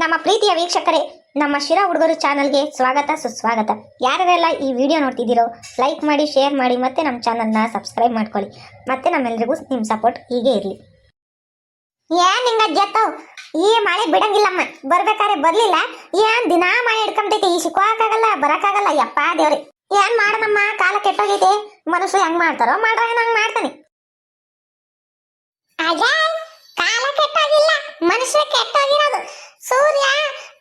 ನಮ್ಮ ಪ್ರೀತಿಯ ವೀಕ್ಷಕರೇ, ನಮ್ಮ ಶಿರಾ ಹುಡುಗರು ಚಾನಲ್ಗೆ ಸ್ವಾಗತ, ಸುಸ್ವಾಗತ. ಯಾರೆಲ್ಲ ಈ ವಿಡಿಯೋ ನೋಡ್ತಿದ್ದೀರೋ ಲೈಕ್ ಮಾಡಿ ಶೇರ್ ಮಾಡಿ, ಮತ್ತೆ ನಮ್ಮ ಚಾನಲ್ನ ಸಬ್ಸ್ಕ್ರೈಬ್ ಮಾಡ್ಕೊಳ್ಳಿ. ಮತ್ತೆ ನಮ್ಮೆಲ್ರಿಗೂ ನಿಮ್ಮ ಸಪೋರ್ಟ್ ಹೀಗೆ ಇರಲಿ. ಏನ್ ಹಿಂಗ ಜತ್ತವ್ ಈ ಮಳೆ ಬಿಡಂಗಿಲ್ಲಮ್ಮ. ಬರ್ಬೇಕಾದ್ರೆ ಬರ್ಲಿಲ್ಲ. ಏನ್ ದಿನಾ ಮಳೆ ಹಿಡ್ಕೊಂಬೈತಿ ಈ ಸಿಕ್ಕೋಕಾಗಲ್ಲ ಬರಕಾಗಲ್ಲ ಯಪ್ಪ ದೇವ್ರಿ. ಏನ್ ಮಾಡದಮ್ಮ ಕಾಲ ಕೆಟ್ಟೋಗೈತೆ. ಮನುಷ್ಯ ಹೆಂಗ್ ಮಾಡ್ತಾರೋ? ಮಾಡ್ರ ಹಂಗ್ ಮಾಡ್ತಾನೆ? ಕಾಲ ಕೆಟ್ಟೋಗಿಲ್ಲ. ಮನುಷ್ಯ ಕೆಟ್ಟೋಗಿರೋದು. ಸೂರ್ಯ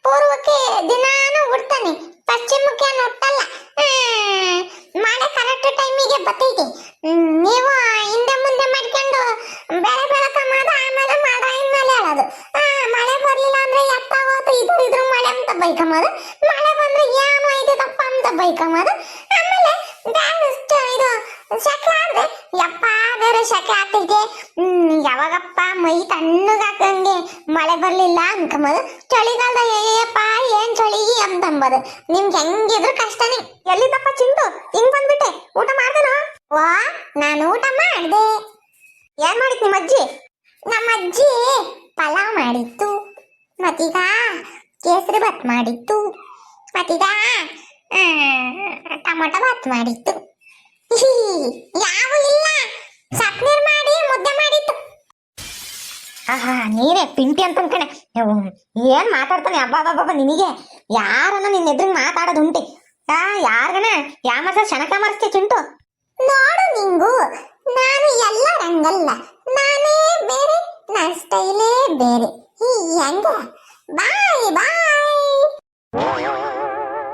ಪೂರ್ವಕ್ಕೆ ದಿನಾನು ಹುಡ್ತಾನೆ ಪಶ್ಚಿಮಕ್ಕೆ ಏನು ಹುಟ್ಟಲ್ಲ. ಹ್ಮ್, ಕರೆಕ್ಟ್ ಟೈಮಿಗೆ ಬತ್ತೈತಿ ನೀವು ಹಿಂದೆ ಮುಂದೆ ಮಾಡ್ಕೊಂಡು ಬೆಳೆ ಮಾಡ ಆಮೇಲೆ ಮಾಡ ಮೇಲೆ ಹೇಳೋದು. ಮಳೆ ಬರಲಿಲ್ಲ ಅಂದ್ರೆ ಎತ್ತ ಹೋತು ಇದ್ರ ಇದ್ರ ಮಳೆ ಅಂತ ಬೈಕಮ್ಮದು ಮಳೆ ಬಂದ್ರೆ ಏನು ತಪ್ಪ ಅಂತ ಬೈಕಮ್ಮದು ಆಮೇಲೆ ಬ್ಯಾಲೆನ್ಸ್ ಇದು ಸೆಕೆ ಆದ್ರೆ ಯಪ್ಪ ಬೇರೆ ಶಕೆ ಯಾವಾಗಪ್ಪ ಮೈ ತಣ್ಣಗಾಕಂಗೆ ಮಳೆ ಬರ್ಲಿಲ್ಲ ಅನ್ಕೊಂಬೋದು ಚಳಿಗಾಲದ ಏಯಪ್ಪ ಏನ್ ಚಳಿ ಅಂತಂಬೋದು. ನಿಮ್ಗೆ ಹೆಂಗಿದ್ರು ಕಷ್ಟನೇ. ಎಲ್ಲಿದ್ದಪ್ಪ ಚಿಂದು? ಹಿಂಗ್ ಬಂದ್ಬಿಟ್ಟೆ. ಊಟ ಮಾಡ್ದೇನೋ? ವಾ, ನಾನು ಊಟ ಮಾಡ್ದೆ. ಏನ್ ಮಾಡಿತ್ ನಿಮ್ಮ ಅಜ್ಜಿ ನಮ್ಮ ಅಜ್ಜಿ ಪಲಾವ್ ಮಾಡಿತ್ತು. ಮತ್ತೀಗ ಕೇಸರಿ ಭಾತ್ ಮಾಡಿತ್ತು. ಮತ್ತೀಗ ಟೊಮೊಟೊ ಭಾತ್ ಮಾಡಿತ್ತು. ಯಾವು ಇಲ್ಲ. ಪಿಂಟಿ ಅಂತ ಅನ್ಕಣೆ ಏನ್ ಮಾತಾಡ್ತಾನೆ? ಅಬ್ಬಾ ಅಬ್ಬಾ ನಿನಗೆ? ಯಾರನ್ನ ನಿನ್ನ ಎದುರು ಮಾತಾಡೋದು ಉಂಟೆ? ಆ ಯಾರ್ಗನ ಯಾ ಮಾಸ ಶನಕ ಮರ್ಸ್ತೆ ಚುಂಟು? ನೋಡು ನಿಂಗು ನಾನು ಎಲ್ಲ ರಂಗಲ್ಲ. ನಾನೇ ಬೇರೆ ನನ್ನ ಸ್ಟೈಲೇ ಬೇರೆ. ಹೀ ಹೆಂಗ? ಬಾಯ್ ಬಾಯ್.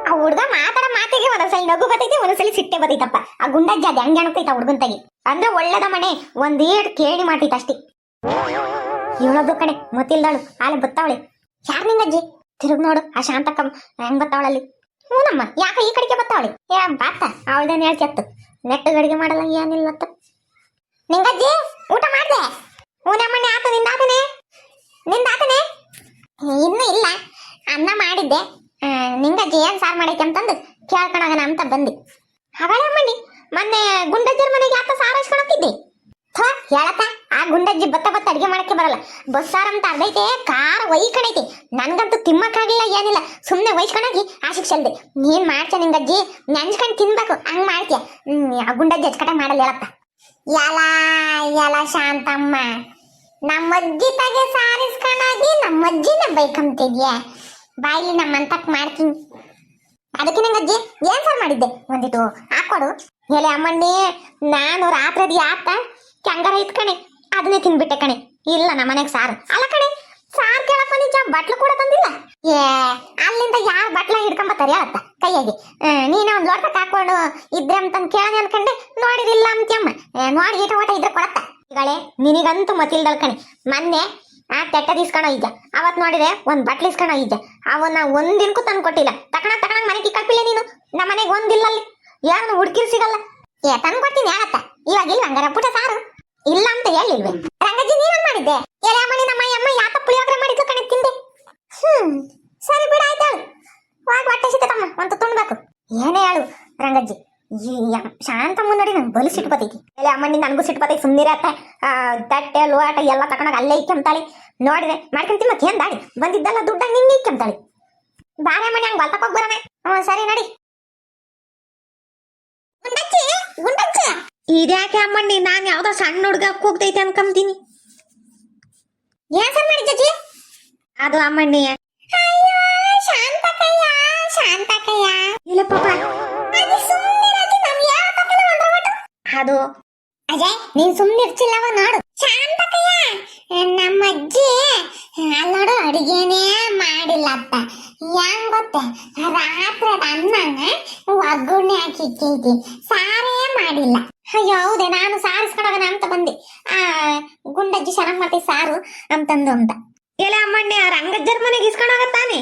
ಆ ಹುಡ್ಗ ಮಾತಾಡ ಮಾತಿಗೆ ಒಂದೊಂದ್ಸಲಿ ನಗು ಬರ್ತೈತಿ ಒಂದೊಂದ್ಸಲಿ ಸಿಟ್ಟೆ ಬರ್ತೈತಪ್ಪ ಆ ಗುಂಡಜ್ಜ ಅದ್ ಹೆಂಗ್ ಅಣಕೈತ ತಗಿ. ಅಂದ್ರೆ ಒಳ್ಳೇದ ಮನೆ ಒಂದೇಟ್ ಕೇಳಿ ಮಾಡ್ತೈತ ಅಷ್ಟೇ. ಹೇಳೋದು ಕಣೆ, ಮತ್ತಿಲ್ದಾಳು ಆಲೆ ಬತ್ತಾವಳೆ. ಯಾರ್ ನಿಂಗಜ್ಜಿ ತಿರುಗ್ ನೋಡು, ಆ ಶಾಂತಕ್ಕ ಹೆಂಗ್ ಬತ್ತಾವಳಲ್ಲಿ ಹ್ಞೂನಮ್ಮ ಯಾಕ ಈ ಕಡೆಗೆ ಬತ್ತಾವಳಿ? ಏ, ಬಾತ, ಅವಳ್ದೇನು ಹೇಳ್ತಿತ್ತು ನೆಟ್ಟ ಅಡಿಗೆ ಮಾಡಲ್ಲ ಏನಿಲ್ಲ ಅಂತ ನಿಂಗಜ್ಜಿ, ಊಟ ಮಾಡ್ದೆ? ಹೂನಮ್ಮನೆ ಆತ ನಿಂದಾತನೆ ನಿಂದಾತನೆ ಇನ್ನೂ ಇಲ್ಲ. ಅನ್ನ ಮಾಡಿದ್ದೆ. ನಿಂಗಜ್ಜಿ ಏನ್ ಸಾರ್ ಮಾಡೈತೆ ಅಂತಂದು ಕೇಳ್ಕೊಳಗನ ಅಂತ ಬಂದಿ. ಅಮ್ಮಣ್ಣಿ, ಮೊನ್ನೆ ಗುಂಡಜ್ಜರ ಮನೆಗೆ ಆತ ಸಾರ ಥೋ ಹೇಳತ್ತ ಆ ಗುಂಡಜ್ಜಿ ಬತ್ತ ಬತ್ತ ಅಡಿಗೆ ಮಾಡಕ್ಕೆ ಬರಲ್ಲ. ಬಸ್ಸಾರ ಅಂತ ಅರ್ಧೈತೆ, ಕಾರ್ ಒಯ್ಕಣೈತಿ ನನ್ಗಂತೂ ತಿಮ್ಮಕ್ಕಾಗಿಲ್ಲ, ಏನಿಲ್ಲ. ಸುಮ್ಮನೆ ಒಯ್ಸ್ಕೊಂಡೋಗಿ ಆ ಶಿಕ್ಷಲ್ದೆ ನೀನ್ ಮಾಡ್ತೀಯ ನಿಂಗಜ್ಜಿ? ನೆನ್ಸ್ಕೊಂಡ್ ತಿನ್ಬೇಕು. ಹಂಗ್ ಮಾಡ್ತೀಯ. ಆ ಗುಂಡಜ್ಜಿ ಅಚ್ಕಟ ಮಾಡಲ್ಲ ಹೇಳತ್ತ ಯಲ ಯಲ ಶಾಂತಮ್ಮ. ನಮ್ಮಜ್ಜಿ ತಗೆ ಸಾರಿಸ್ಕೊಂಡೋಗಿ ನಮ್ಮಜ್ಜಿನ ಬೈಕಂತಿದ್ಯಾ? ಬಾಯಿಲಿ ನಮ್ಮಂತಕ್ ಮಾಡ್ತೀನಿ. ಅದಕ್ಕೆ ನಂಗಜ್ಜಿ ಏನ್ ಸರ್ ಮಾಡಿದ್ದೆ? ಒಂದಿಟ್ಟು ಹಾಕೊಡು ಹೇಳಿ ಅಮ್ಮಣ್ಣಿ, ನಾನು ರಾತ್ರಿ ಆತ ಕೆಂಗರ ಇತ್ ಕಣೆ? ಅದನ್ನೇ ತಿನ್ಬಿಟ್ಟೆ ಕಣೆ. ಇಲ್ಲ, ನಮ್ಮ ಮನೆಗೆ ಸಾರು. ಅಲ್ಲ ಕಣೆ, ಸಾರ್ ಕೇಳಕ್ ಬಂದಿದ್ದ ಬಟ್ಲು ಕೂಡ ತಂದಿಲ್ಲ ಏ, ಅಲ್ಲಿಂದ ಯಾರು ಬಟ್ಲ ಹಿಡ್ಕೊಂಬತ್ತಾರೆ ಅತ್ತ ಕೈಯಾಗಿ. ನೀನ ಒಂದ್ ಲೋಟಕ್ಕೆ ಹಾಕೊಂಡು ಇದ್ರೆ ಅಂತಂದ್ ಕೇಳನೆ ಅನ್ಕಂಡೆ ನೋಡಿರಿಲ್ಲ ಅಂತ್ಯಮ್ಮ. ನೋಡಿ ಈಟ ಓಟ ಇದ್ರೆ ಕೊಡತ್ತ. ನಿನಗಂತೂ ಮತಿಲ್ದಳ್ ಕಣೆ. ಮೊನ್ನೆ ಆ ತೆಟ್ಟ ಇಸ್ಕೊಂಡ್ ಇದ್ದ ಅವತ್ ನೋಡಿದೆ ಒಂದ್ ಬಟ್ಲು ಇಸ್ಕೊಂಡ್ ಇದ್ದ ಅವನ್ನ ಒಂದಿನಕ್ಕೂ ತಂದು ಕೊಟ್ಟಿಲ್ಲ. ತಕಣ ತಕಣ ಮನೆಗೆ ಕಳ್ಪಿಲ್ಲ ನೀನು. ನಮ್ಮ ಒಂದಿಲ್ಲ ಅಲ್ಲಿ ಯಾರನ್ನು ಹುಡ್ಕಿರ್ ಸಿಗಲ್ಲ. ಏ, ತಂದು ಕೊಡ್ತೀನಿ ಯಾರತ್ತ ಇವಾಗ ಇಲ್ಲ ಹಂಗಾರ ಪುಟ ಸಾರು. ಇಲ್ಲ ಅಂತ ಹೇಳಿಲ್ವೇ? ರಂಗಜ್ಜಿ ನೀವೇನ್ ಮಾಡಿದ್ದೆ? ಎಲೆ ಮಣಿ ನಮ್ಮ ಅಮ್ಮ ಯಾಕ ಪುಳಿಯೋಗರೆ ಮಾಡಿದ್ದು ಕಣೆ ತಿಂದೆ? ಹ್ಮ್, ಸರಿ ಬಿಡ ಆಯ್ತಾಳು ಹೋಗಿ ಹೊಟ್ಟೆ ಸಿಕ್ಕತಮ್ಮ ಒಂದು ತುಂಡ್ಬೇಕು. ಏನೇ ಹೇಳು, ರಂಗಜ್ಜಿ. ಶಾಂತ ಯಮ್- ಶಾಂತಮ್ಮ ನೋಡಿ ನಂಗೆ ಬಲು ಸಿಟ್ಟು ಬತೈತಿ ಎಲೆ ಅಮ್ಮಣ್ಣಿ ನನಗೂ ಸಿಟ್ಟು ಬತೈತಿ ಸುಮ್ಮನಿರತ್ತ ತಟ್ಟೆ, ಲೋಟ ಎಲ್ಲ ತಕೊಂಡಾಗ ಅಲ್ಲೇ ಇಕ್ಕಂತಾಳಿ ನೋಡಿದೆ ಮಾಡ್ಕೊಂತೀನಿ ಮತ್ತೆ ಏನ್ ದಾಡಿ? ಬಂದಿದ್ದಲ್ಲ ದುಡ್ಡ ನಿಂಗೆ ಇಕ್ಕಂತಾಳಿ ಬಾರೆ ಮನೆ ಹಂಗೆ ಬಲ್ತಕ್ಕೆ ಹೋಗಿ ಬರೋಣ. ಹ್ಞೂ ಸರಿ ನಡಿ. ಗುಂಡಚ್ಚಿ ಗುಂಡಚ್ಚಿ ಇದ್ಯಾಕೆ ಅಮ್ಮಣ್ಣಿ? ನಾನು ಯಾವ್ದೋ ಸಣ್ಣ ಹುಡುಗ ಕೂಗ್ತೈತೆ ಅನ್ಕೊಂತೀನಿ ಅದು ಅಮ್ಮಣ್ಣಿ. ಶಾಂತಕಯ್ಯ ಶಾಂತಕಯ್ಯ. ಅದು ಅಜಯ್, ನೀನ್ ಸುಮ್ಮನಿರ್ಚಿಲ್ಲವ ನೋಡು. ಶಾಂತಕಯ್ಯ, ನಮ್ಮ ಅಜ್ಜಿ ಅಲ್ಲ್ ನೋಡು, ಅಡಿಗೆನೇ ಮಾಡಿಲ್ಲಪ್ಪ ಹೆಂಗ್ ಗೊತ್ತೆ? ರಾತ್ರಿ ಅನ್ನನ ಒಗ್ಗರಣೆ ಹಾಕಿಟ್ಟಿದ್ದಿ ಸಾರೇ ಮಾಡಿಲ್ಲ. ಅಯ್ಯೋ ಹೌದೇ ನಾನು ಸಾರಿಸ್ಕೊಂಡೋಗಣ ಅಂತ ಬಂದೆ. ಆ ಗುಂಡಜ್ಜಿ ಚೆನ್ನಾಗ್ ಮಾಡ್ತೀವಿ ಸಾರು ಅಂತಂದು ಅಂತ. ಇಲ್ಲ ಅಮ್ಮಣ್ಣೆ ಆ ರಂಗಜ್ಜರ ಮನೆಗೆ ಇಸ್ಕೊಂಡೋಗತ್ತಾನೆ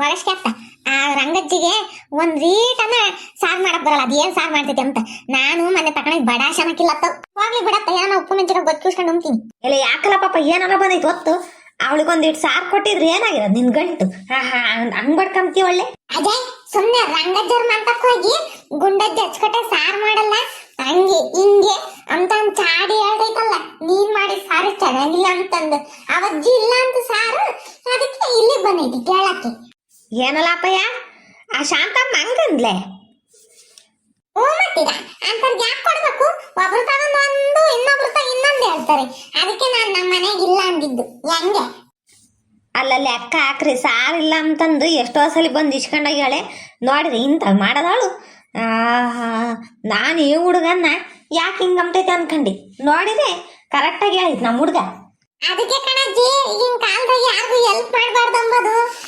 ಹೊರಸ್ಕೆ ಅತ್ತ. ಆ ರಂಗಜ್ಜಿಗೆ ಒಂದ್ ರೀಟನ ಸಾರ್ ಮಾಡಕ್ ಬರಲ್ಲ ಅದೇನ್ ಸಾರ್ ಮಾಡ್ತೈತಿ ಅಂತ. ನಾನು ಮನೆ ತಕೊಂಡ್ ಬಡ ಶನಕಿಲ್ಲತ್ತ ಹೋಗ್ಲಿ ಬಿಡತ್ತ ಏನೋ ಉಪ್ಪು ಮೆಂಚಿನ ಗೊತ್ತಿಸ್ಕೊಂಡು ಉಂತೀನಿ ಇಲ್ಲ ಯಾಕಲ್ಲ ಪಾಪ ಏನಾರ ಬಂದೈತಿ ಹೊತ್ತು ಅವಳಿಗೊಂದಿಟ್ಟು ಸಾರ್ ಕೊಟ್ಟಿದ್ರೆ ಏನಾಗಿರೋದು ನಿನ್ ಗಂಟು? ಹಂಗ್ ಬಡ್ಕಂತೀವಿ ಒಳ್ಳೆ. ಅದೇ ಸುಮ್ನೆ ರಂಗಜ್ಜರ್ ಮಂತಕ್ ಹೋಗಿ ಗುಂಡಜ್ಜಿ ಹಚ್ಕಟ್ಟೆ ಸಾರ್ ಮಾಡಲ್ಲ ಹಂಗೆ ಹಿಂಗೆ ಅಂತ ಚಾಡಿ ಹೇಳ್ದೈತಲ್ಲ ನೀನ್ ಮಾಡಿ ಸಾರು ಚೆನ್ನಾಗಿಲ್ಲ ಅಂತಂದು. ಅವಜ್ಜಿ ಇಲ್ಲ ಅಂತ ಸಾರು ಅದಕ್ಕೆ ಇಲ್ಲಿ ಬಂದಿದ್ದೆ ಕೇಳಕ್ಕೆ. ಏನಲ್ಲಪ್ಪಯ್ಯ ಆ ಶಾಂತಮ್ಮ ಹಂಗಂದ್ಲೆ? ಓ ಮತ್ತೀಗ ಅಂತವ್ರಿಗೆ ಯಾಕೆ ಕೊಡ್ಬೇಕು? ಒಬ್ರು ತಗೊಂಡು ಒಂದು ಇನ್ನೊಬ್ರು ತಗ ಇನ್ನೊಂದು ಹೇಳ್ತಾರೆ. ಅದಕ್ಕೆ ನಾನು ನಮ್ಮ ಮನೆಗೆ ಇಲ್ಲ ಅಂದಿದ್ದು. ಹೆಂಗೆ? ಅಲ್ಲ ಲೆಕ್ಕ ಹಾಕ್ರಿ ಸಾರಿಲ್ಲ ಅಂತಂದು ಎಷ್ಟೋ ಸಲ ಬಂದು ಇಸ್ಕೊಂಡೋಗ್ಯಾಳೆ ನೋಡ್ರಿ ಇಂಥ ಮಾಡದಾಳು. ನಾನು ಈ ಹುಡುಗನ್ನ ಯಾಕೆ ಹಿಂಗೆ ಅಂಬತೈತೆ ಅನ್ಕಂಡು? ನೋಡಿದ್ರೆ ಕರೆಕ್ಟಾಗಿ ಹೇಳಿದ್ ನಮ್ಮ ಹುಡುಗ. ಅದಕ್ಕೆ ಕಣಜ್ಜಿ, ಈಗಿನ ಕಾಲದಾಗ ಯಾರಿಗೂ ಹೆಲ್ಪ್ ಮಾಡಬಾರ್ದು ಅಂಬೋದು.